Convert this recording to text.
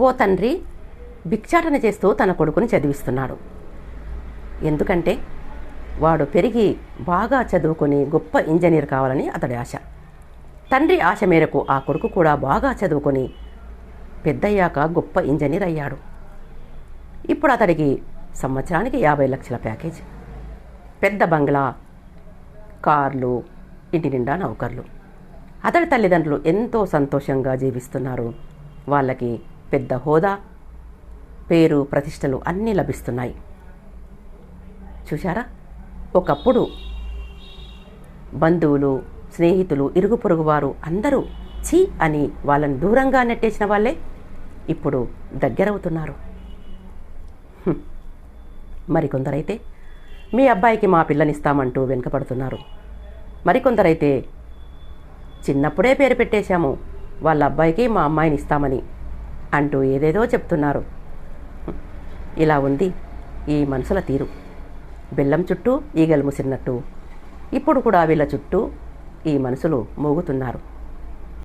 ఓ తండ్రి భిక్షాటన చేస్తూ తన కొడుకుని చదివిస్తున్నాడు. ఎందుకంటే వాడు పెరిగి బాగా చదువుకొని గొప్ప ఇంజనీర్ కావాలని అతడి ఆశ. తండ్రి ఆశ మేరకు ఆ కొడుకు కూడా బాగా చదువుకొని పెద్దయ్యాక గొప్ప ఇంజనీర్ అయ్యాడు. ఇప్పుడు అతడికి సంవత్సరానికి యాభై లక్షల ప్యాకేజ్. పెద్ద బంగ్లా కార్లు ఇంటి నిండా నౌకర్లు. అతడి తల్లిదండ్రులు ఎంతో సంతోషంగా జీవిస్తున్నారు. వాళ్ళకి పెద్ద హోదా పేరు ప్రతిష్టలు అన్నీ లభిస్తున్నాయి. చూశారా? ఒకప్పుడు బంధువులు స్నేహితులు ఇరుగు పొరుగు వారు అందరూ ఛీ అని వాళ్ళని దూరంగా నెట్టేసిన వాళ్ళే ఇప్పుడు దగ్గరవుతున్నారు. మరికొందరైతే మీ అబ్బాయికి మా పిల్లనిస్తామంటూ వెనుకపడుతున్నారు మరికొందరైతే చిన్నప్పుడే పేరు పెట్టేశాము. వాళ్ళ అబ్బాయికి మా అమ్మాయిని ఇస్తామని అంటూ ఏదేదో చెప్తున్నారు. ఇలా ఉంది ఈ మనసుల తీరు. బెల్లం చుట్టూ ఈగలు ముసిరినట్టు. ఇప్పుడు కూడా వీళ్ళ చుట్టూ ఈ మనసులు మోగుతున్నారు.